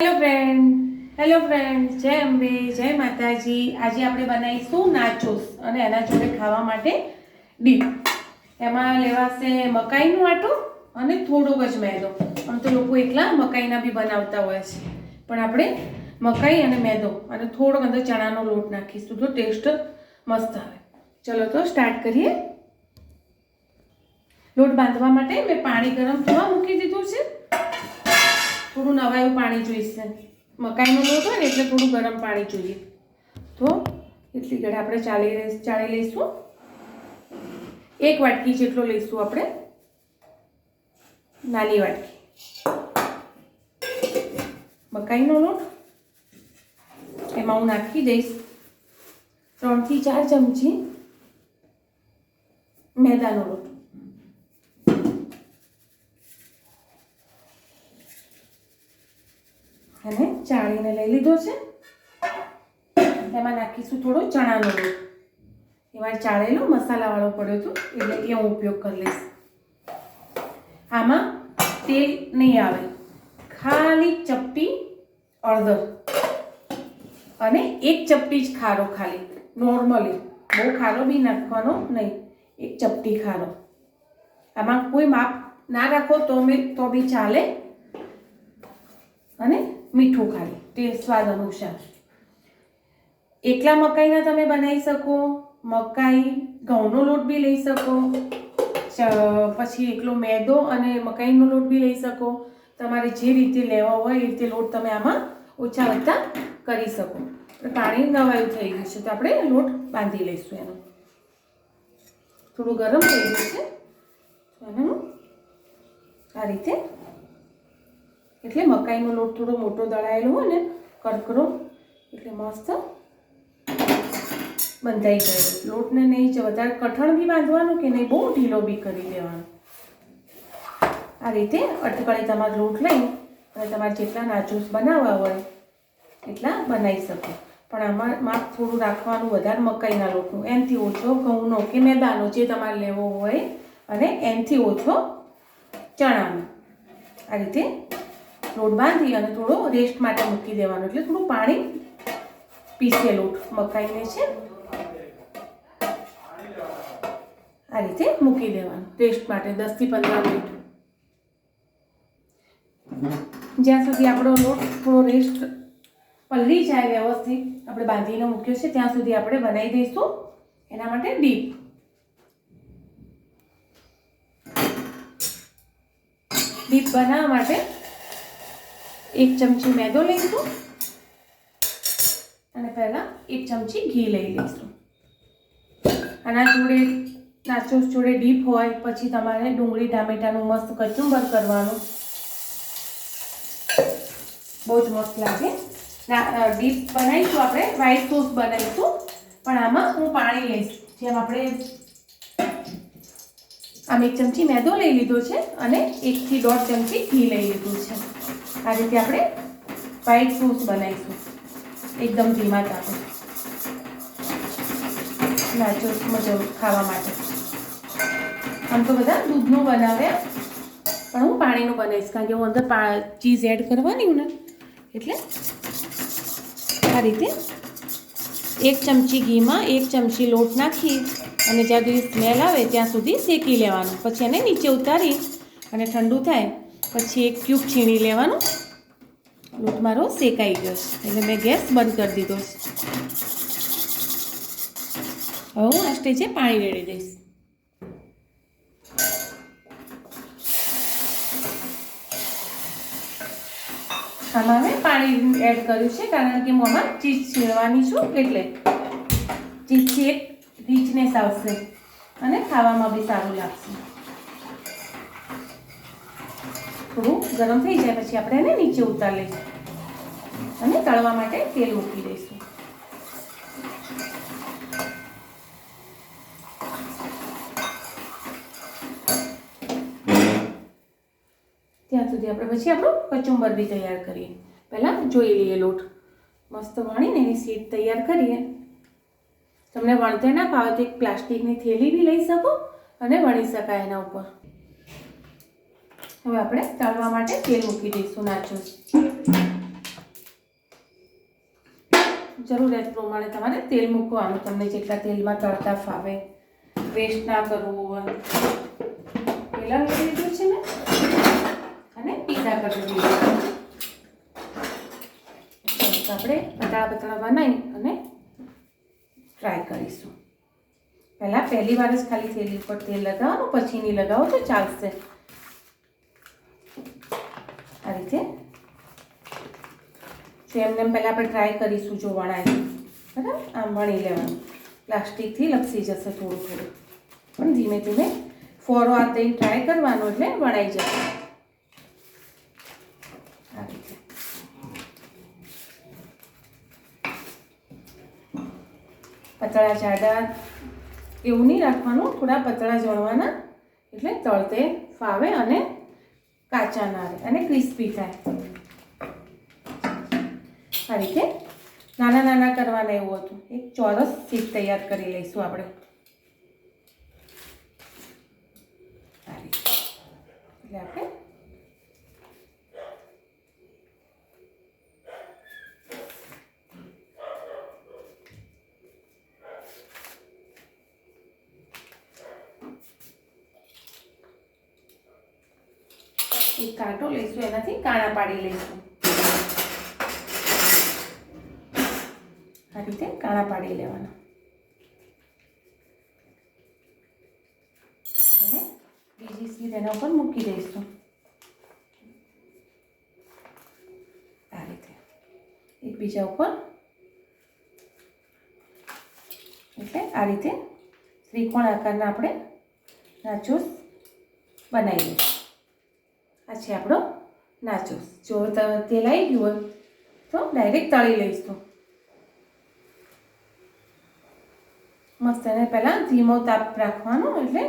Hello friend hello friend જય અંબે, જય માતાજી. આજે આપણે બનાવીશું નાચોસ અને એના જોડે ખાવા માટે ડીપ એમાં લેવાશે મકાઈનું આટું અને થોડોક જ મેદો. આમ તો લોકો એકલા મકાઈના બી બનાવતા હોય છે. પણ આપણે મકાઈ અને મેદો અને થોડોક અંદર ચણાનો લોટ નાખીશું. તો ટેસ્ટ મસ્ત આવે. ચલો તો સ્ટાર્ટ કરીએ. લોટ બાંધવા માટે મેં પાણી ગરમ થવા મૂકી દીધું છે. થોડું નવાયું પાણી જોઈશે. મકાઈનો લોટ હોય ને એટલે થોડું ગરમ પાણી જોઈએ. તો એટલી ઘડી આપણે ચાલી ચાળી લઈશું. એક વાટકી જેટલો લઈશું આપણે. નાની વાટકી. મકાઈનો લોટ એમાં હું નાખી દઈશ. ત્રણથી ચાર ચમચી મેદાનો લોટ. અને ચાળીને લઈ લીધો છે. એમાં નાખીશું થોડો ચણાનો લોટ. એમાં ચાળેલો મસાલાવાળો પડ્યો હતો, એટલે એ હું ઉપયોગ કરી લઈશ. આમાં તેલ નહીં આવે. ખાલી ચપટી અડદર અને એક ચપટી જ ખારો ખાલી. નોર્મલી બહુ ખારો બી નાખવાનો નહીં, એક ચપટી ખારો. આમાં કોઈ માપ ના રાખો તો મેં તો બી ચાલે. અને મીઠું ખાલી ટેસ્ટ સ્વાદ અનુસાર એકલા મકાઈના તમે બનાવી શકો, મકાઈ, ઘઉંનો લોટ બી લઈ શકો પછી એકલો મેદો અને મકાઈનો લોટ બી લઈ શકો. તમારે જે રીતે લેવા હોય એ રીતે લોટ તમે આમાં ઓછા વધતા કરી શકો. પણ પાણી નવાયું થઈ ગયું છે, તો આપણે લોટ બાંધી લઈશું એનો. થોડું ગરમ થઈ ગયું છે એને હું આ રીતે એટલે મકાઈનો લોટ થોડો મોટો દળાયેલો હોય ને કરકરો એટલે મસ્ત બંધાઈ ગયો. લોટને નહીં વધારે કઠણ બી બાંધવાનું કે નહીં, બહુ ઢીલો બી કરી દેવાનો. આ રીતે અટકળે તમારો લોટ લઈ અને તમારે જેટલા નાચોસ બનાવવા હોય એટલા બનાવી શકો. પણ આમાં માપ થોડું રાખવાનું વધારે મકાઈના લોટનું. એનથી ઓછો ઘઉંનો કે મેદાનો જે તમારે લેવો હોય અને એનથી ઓછો ચણાનો. આ રીતે લોટ બાંધી અને થોડો રેસ્ટ માટે મૂકી દેવાનો. એટલે થોડું પાણી પીસે લોટ મકાઈને છે. આ રીતે મૂકી દેવાનું. રેસ્ટ માટે દસથી પંદર મિનિટ. જ્યાં સુધી આપણો લોટ થોડો રેસ્ટ પલળી જાય વ્યવસ્થિત આપણે બાંધીને મૂક્યો છે, ત્યાં સુધી આપણે બનાવી દઈશું. એના માટે ડીપ. ડીપ બનાવવા માટે એક ચમચી મેદો લઈશું અને પહેલાં એક ચમચી ઘી લઈ લઈશું. આના જોડે નાચોસ જોડે ડીપ હોય, પછી તમારે ડુંગળી, ટામેટાનું મસ્ત કચુંબર કરવાનું. બહુ જ મસ્ત લાગે. ડીપ બનાવીશું આપણે વ્હાઈટ સોસ બનાવીશું. પણ આમાં હું પાણી લઈશ. જેમ આપણે આમ એક ચમચી મેદો લઈ લીધો છે અને એકથી દોઢ ચમચી ઘી લઈ લીધું છે. આ રીતે આપણે વ્હાઈટ સોસ બનાવીશું. એકદમ ધીમા તાપે. નાચોસ મજા ખાવા માટે. આમ તો બધા દૂધનું બનાવ્યા પણ હું પાણીનું બનાવીશ, કારણ કે હું અંદર ચીઝ એડ કરવાની ને. એટલે આ રીતે એક ચમચી ઘીમાં એક ચમચી લોટ નાખી અને જ્યાં સુધી સ્મેલ આવે ત્યાં સુધી શેકી લેવાનું. પછી એને નીચે ઉતારી અને ઠંડુ થાય પછી એક ક્યુબ છીણી લેવાનો. લોટ મારો શેકાઈ ગયો છે. એટલે મેં ગેસ બંધ કરી દીધો છે. હવે હું આ સ્ટેજે પાણી રેડી દઈશ. આમાં મેં પાણી એડ કર્યું છે, કારણ કે હું આમાં ચીઝ છીણવાની છું, એટલે ચીઝથી એક રીચનેસ આવશે અને ખાવામાં બી સારું લાગશે. થોડું ગરમ થઈ જાય પછી આપણે એને નીચે ઉતાર લઈશું અને તળવા માટે તેલ મૂકી દઈશું. ત્યાં સુધી આપણે પછી આપણું કચુંબર બી તૈયાર કરીએ. પહેલાં જોઈ લઈએ લોટ. મસ્ત વણીને એની સીટ તૈયાર કરીએ. તમને વણતર ના ભાવે તો એક પ્લાસ્ટિકની થેલી બી લઈ શકો અને વણી શકાય એના ઉપર. હવે આપણે તળવા માટે તેલ મૂકી દઈશું નાચોસ જરૂરિયાત પ્રમાણે તમારે તેલ મૂકવાનું, તમને જેટલા તેલમાં તળતા ફાવે. વેસ્ટ ના કરવું પેલા લઈ લીધું છે ને? અને પીઝા કરી દીધું. આપણે પતળા પતળા બનાવી અને ટ્રાય કરીશું. પહેલાં પહેલી વાર જ ખાલી થેલી ઉપર તેલ લગાવવાનું, પછી નહીં લગાવો તો ચાલશે આ રીતે તો એમને એમ પહેલાં આપણે ટ્રાય કરીશું જો વણાય. બરાબર? આમ વણી લેવાનું. પ્લાસ્ટિકથી લપસી જશે થોડું થોડું. પણ ધીમે ધીમે ફોરો આ તે ટ્રાય કરવાનો એટલે વણાઈ જશે. પતળા જાડા એવું નહીં રાખવાનું, થોડા પતળા જળવાના. એટલે તળતે ફાવે અને કાચા ના રહે અને ક્રિસ્પી થાય. આ રીતે નાના નાના કરવાના એવું હતું. એક ચોરસ શીટ તૈયાર કરી લઈશું આપણે. આપણે એક કાંટો લઈશું, એનાથી કાણા પાડી લઈશું. આ રીતે કાણા પાડી લેવાના. અને બીજી સીધ એના ઉપર મૂકી દઈશું. આ રીતે. એકબીજા ઉપર. એટલે આ રીતે ત્રિકોણ આકારના આપણે નાચોસ બનાવી દઈશું. આ છે આપણો નાચોસ. જો તેલ આવી ગયું હોય તો ડાયરેક્ટ તળી લઈશું. મસ્ત એને પહેલાં ધીમો તાપ રાખવાનો એટલે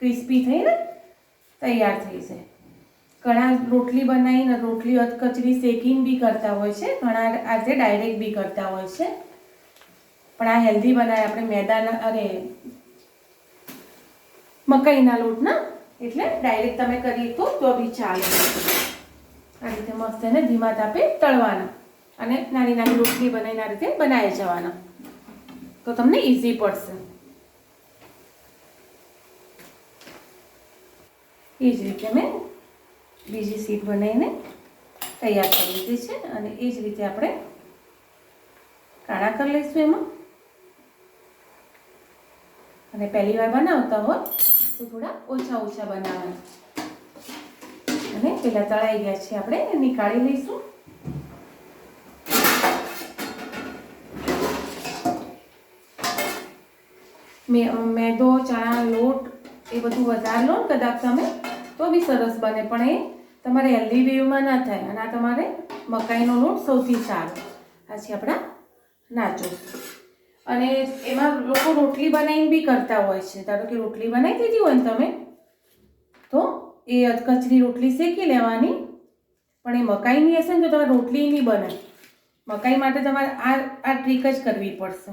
ક્રિસ્પી થઈને તૈયાર થઈ જાય. ઘણા રોટલી બનાવીને રોટલી અધકચરી શેકીને બી કરતા હોય છે, ઘણા આ રીતે ડાયરેક્ટ બી કરતા હોય છે. પણ આ હેલ્ધી બનાવે આપણે મેદાના અરે, મકાઈના લોટના, એટલે ડાયરેક્ટ તમે કરી તો તો બી ચાલે. આ રીતે મસ્ત એને ધીમા તાપે તળવાના અને નાની નાની રોટલી બનાવીને આ રીતે બનાવી જવાના. તો તમને ઇઝી પડશે. એ જ રીતે મેં બીજી સીટ બનાવીને તૈયાર કરી લીધી છે અને એ જ રીતે આપણે કાણા કરી લઈશું એમાં. અને પહેલી વાર બનાવતા હોય તો થોડા ઓછા ઓછા બનાવવાના. અને પેલા તળાઈ ગયા છે આપણે નીકાળી લઈશું મે મેદો, ચણા, લોટ એ બધું વધારે લો કદાચ તમે, તો બી સરસ બને. પણ એ તમારે હેલ્ધી વેવમાં ના થાય અને આ તમારે મકાઈનો લોટ સૌથી સારો. આ છે આપણા નાચો. અને એમાં લોકો રોટલી બનાવીને બી કરતા હોય છે. ધારો કે રોટલી બનાવી દીધી હોય ને તમે, તો એ કચરી રોટલી શેકી લેવાની. પણ એ મકાઈની હશે ને તો તમારે રોટલી નહીં બને મકાઈ માટે તમારે આ આ ટ્રીક જ કરવી પડશે.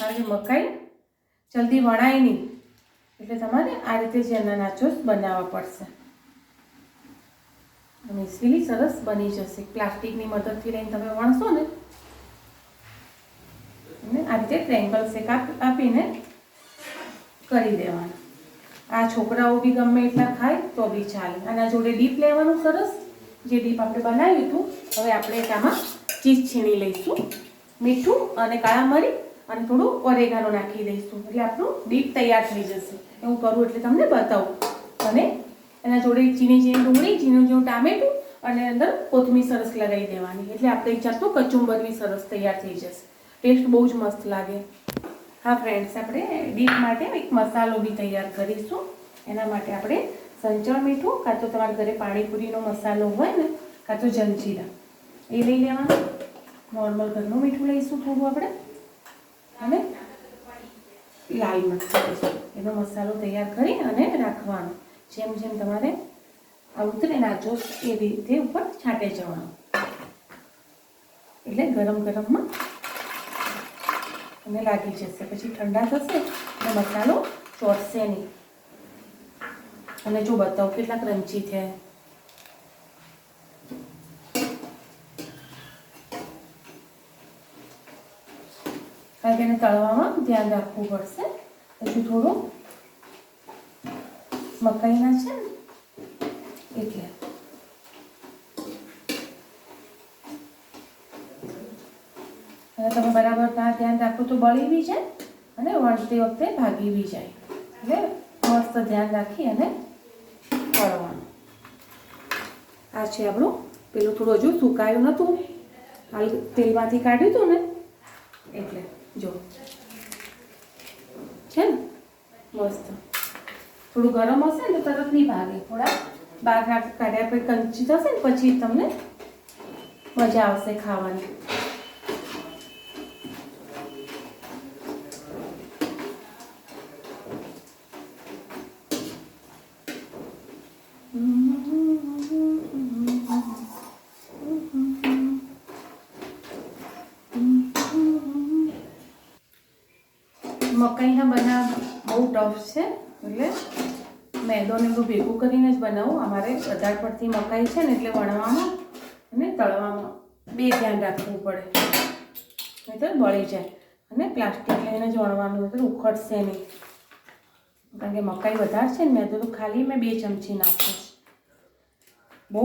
કારણ કે મકાઈ જલ્દી વણાય નહીં. એટલે તમારે આ રીતે જ એના નાચોસ બનાવવા પડશે. ઇઝીલી સરસ બની જશે. પ્લાસ્ટિકની મદદથી લઈને તમે વણશો ને. અને આ રીતે ટ્રેંગલ શેક આપ- આપીને કરી દેવાનું. આ છોકરાઓ બી ગમે એટલા ખાય તો બી ચાલે. આના જોડે ડીપ લેવાનું સરસ. જે ડીપ આપણે બનાવ્યું હતું. હવે આપણે આમાં ચીઝ છીણી લઈશું. મીઠું અને કાળા મરી અને થોડું ઓરેગાનો નાખી દઈશું. એટલે આપણું ડીપ તૈયાર થઈ જશે. એવું કરું એટલે તમને બતાવું. અને એના જોડે ચીની ચીની ડુંગળી ઝીણું ઝીણું ટામેટું અને અંદર કોથમીર સરસ લગાવી દેવાની. એટલે આપણે એક જાતનું કચુંબર બી સરસ તૈયાર થઈ જશે. ટેસ્ટ બહુ જ મસ્ત લાગે. હા ફ્રેન્ડ્સ આપણે ડીપ માટે એક મસાલો બી તૈયાર કરીશું. એના માટે આપણે સંચળ મીઠું કાં તો તમારા ઘરે પાણીપુરીનો મસાલો હોય ને, કાં તો જલજીરા એ લઈ લેવાનું. નોર્મલ ઘરનું મીઠું લઈશું થોડું આપણે. અને લાલ મરચાં એનો મસાલો તૈયાર કરી અને રાખવાનો. જેમ જેમ તમારે ઉતરે નાચો એ રીતે ઉપર છાંટે જવાનો. એટલે ગરમ ગરમમાં અને લાગી જશે. પછી ઠંડા થશે અને મસાલો ચોટશે નહીં. અને જો બતાવો કેટલા ક્રંચી થયા એને તળવામાં ધ્યાન રાખવું પડશે. પછી થોડું મકાઈના છે ને, એટલે. અને તમે બરાબર ત્યાં ધ્યાન રાખો તો બળી બી જાય અને વણતી વખતે ભાગી બી જાય. એટલે મસ્ત ધ્યાન રાખી અને તળવાનું. આ છે આપણું, પેલું થોડું હજુ સુકાયું નહોતું હાલ તેલમાંથી કાઢ્યું હતું ને, એટલે. જો. છે ને? મસ્ત. થોડું ગરમ હશે ને તો તરત નહીં ભાગે. થોડા બહાર કાઢ- કાઢ્યા પછી કંચી થશે ને પછી તમને મજા આવશે ખાવાની મકાઈના બનાવ બહુ ટફ છે એટલે મેદો ને બધું ભેગું કરીને જ બનાવું. અમારે વધારે પડતી મકાઈ છે ને એટલે વણવામાં અને તળવામાં બે ધ્યાન રાખવું પડે. નહીં તો બળી જાય. અને પ્લાસ્ટિક લઈને જ વણવાનું એટલે ઉખડશે નહીં. કારણ કે મકાઈ વધારે છે ને મેદો તો ખાલી મેં બે ચમચી નાખું બહુ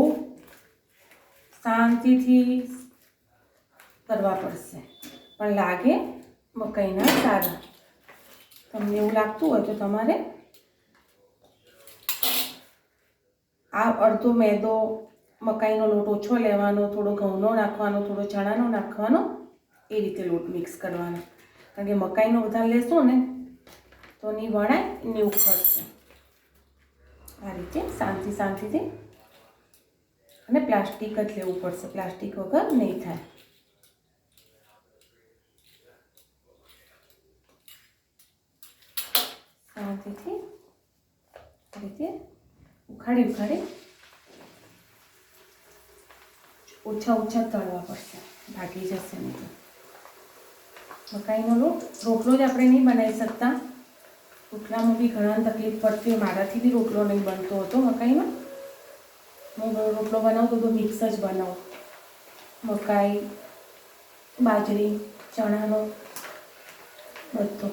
શાંતિથી કરવા પડશે. પણ લાગે મકાઈના સારા. તમને એવું લાગતું હોય તો તમારે આ અડધો મેદો મકાઈનો લોટ ઓછો લેવાનો, થોડો ઘઉંનો નાખવાનો, થોડો ચણાનો નાખવાનો, એ રીતે લોટ મિક્સ કરવાનો. કારણ કે મકાઈનો વધારે લેશો ને, તો નહીં વણાય ને ઉખડશે આ રીતે શાંતિ શાંતિથી અને પ્લાસ્ટિક જ લેવું પડશે. પ્લાસ્ટિક વગર નહીં થાય શાંતિથી આ રીતે ઉખાડી ઉખાડી ઓછા ઓછા તળવા પડશે. ભાગી જશે નહીં તો. મકાઈનો લોટ રોટલો જ આપણે નહીં બનાવી શકતા. રોટલામાં બી ઘણા તકલીફ પડતી મારાથી બી રોટલો નહીં બનતો હતો મકાઈમાં. હું રોટલો બનાવું તો મિક્સ જ બનાવું. મકાઈ, બાજરી, ચણાનો, બધો.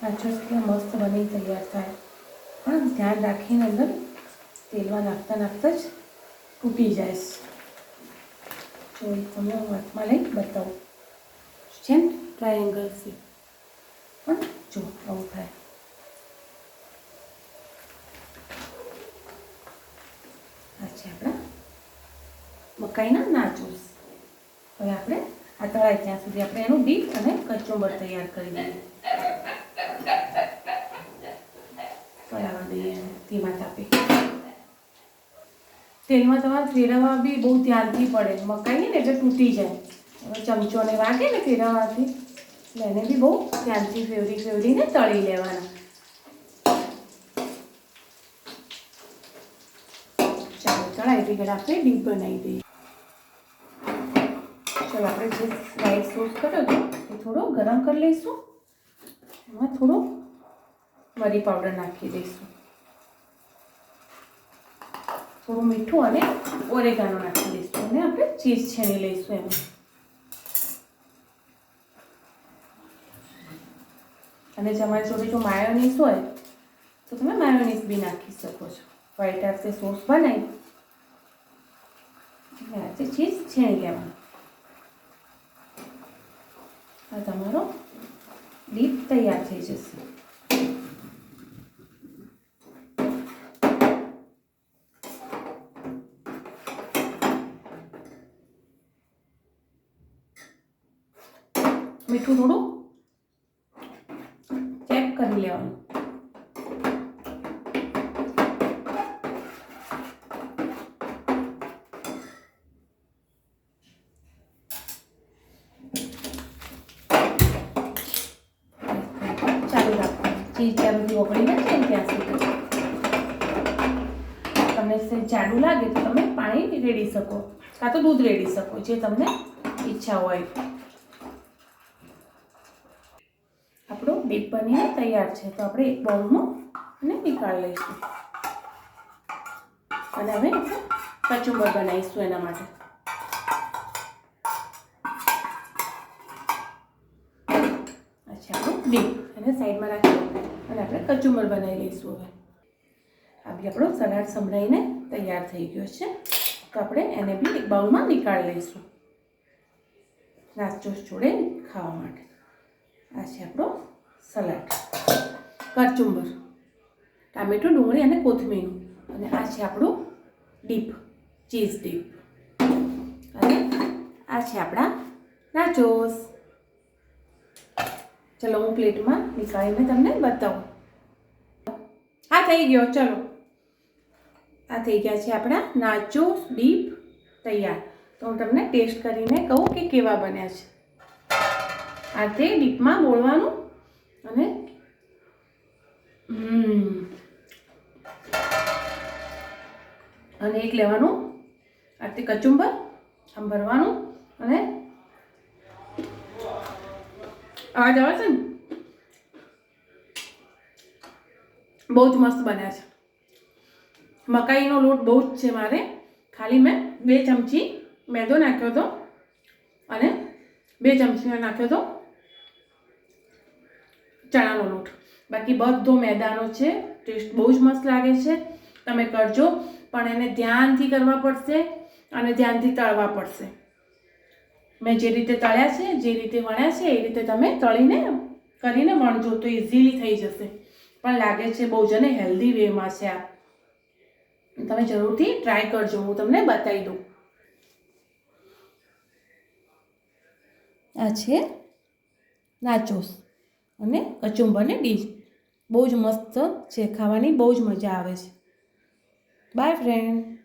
પાછો મસ્ત બની તૈયાર થાય. પણ ધ્યાન રાખીને અંદર તેલમાં નાખતા નાખતા જ તૂટી જાય. જો એ તમને હું હાથમાં લઈ બતાવું. જેમ ટ્રાયેંગલ છે. પણ જો આવું થાય. આ આપણા મકાઈના નાચોસ. હવે આપણે આ તળાય ત્યાં સુધી આપણે એનું ડીપ અને કચુંબર તૈયાર કરી દઈએ તળાવવા દઈએ ધીમા તાપે? તેલમાં તમારે ફેરવવા બી બહુ ધ્યાનથી પડે. મકાઈ ને એટલે તૂટી જાય. હવે ચમચોને વાગે ને ફેરવવાથી. એટલે એને બી બહુ ધ્યાનથી ફેવરી ફેવરીને તળી લેવાના. તળાઈ એટલે ઘડી આપણે ડીપ બનાવી દઈએ. ચાલો, આપણે જે વ્હાઈટ સોસ કર્યો હતો, એ થોડો ગરમ કરી લઈશું. એમાં થોડો મરી પાવડર નાખી દઈશું. થોડું મીઠું અને ઓરેગાનો નાખી દઈશું અને આપણે ચીઝ છીણી લઈશું એમાં. અને તમારી જોડે જો માયોનીઝ હોય, તો તમે માયોનીઝ બી નાખી શકો છો. વ્હાઈટ હાથે સોસ બનાવી. આજે ચીઝ છીણી લેવાનું આ તમારો ડીપ તૈયાર થઈ જશે. મીઠું થોડું ચેક કરી લેવાનું. ચાલુ ત્યાં સુધી ઓગળી ના ને ત્યાં સુધી તમને જાડું લાગે તો તમે પાણી રેડી શકો, કાં તો દૂધ રેડી શકો, જે તમને ઈચ્છા હોય આપણું ડીપ બનીને તૈયાર છે. તો આપણે એક બાઉલમાં અને નીકાળી લઈશું. અને હવે કચુંબર બનાવીશું એના માટે. સાઈડમાં રાખી અને આપણે કચુંબર બનાવી લઈશું હવે. આ બી આપણો સલાડ સંભળાઈને તૈયાર થઈ ગયો છે. તો આપણે એને બી એક બાઉલમાં નીકાળી લઈશું. નાસ્તો જોડે ખાવા માટે. આ છે આપણો સલાડ કચુંબર ટામેટું, ડુંગળી અને કોથમીરું. અને આ છે આપણું ડીપ, ચીઝ ડીપ. અને આ છે આપણા નાચોસ. ચલો, હું પ્લેટમાં નીકાળીને તમને બતાવું. આ થઈ ગયો, ચલો. આ થઈ ગયા છે આપણા નાચોસ ડીપ તૈયાર. તો હું તમને ટેસ્ટ કરીને કહું કે કેવા બન્યા છે. આ તે ડીપમાં બોળવાનું અને? અને એક લેવાનું. આ કચુંબર, આમ ભરવાનું. અને? અવાજ આવે છે ને? બહુ જ મસ્ત બન્યા છે. મકાઈનો લોટ બહુ જ છે મારે. ખાલી મેં બે ચમચી મેદો નાખ્યો હતો અને બે ચમચી નાખ્યો હતો. ચણાનો લોટ. બાકી બધો મેદાનો છે, ટેસ્ટ બહુ જ મસ્ત લાગે છે. તમે કરજો, પણ એને ધ્યાનથી કરવા પડશે અને ધ્યાનથી તળવા પડશે. મેં જે રીતે તળ્યા છે, જે રીતે વણ્યા છે, એ રીતે તમે તળીને, કરીને વણજો, તો ઇઝીલી થઈ જશે. પણ લાગે છે બહુ જ અને હેલ્ધી વેમાં છે આ. તમે જરૂરથી ટ્રાય કરજો, હું તમને બતાવી દઉં. આ છે નાચોસ. અને કચુંબરની ડીશ બહુ જ મસ્ત છે, ખાવાની બહુ જ મજા આવે છે. By friend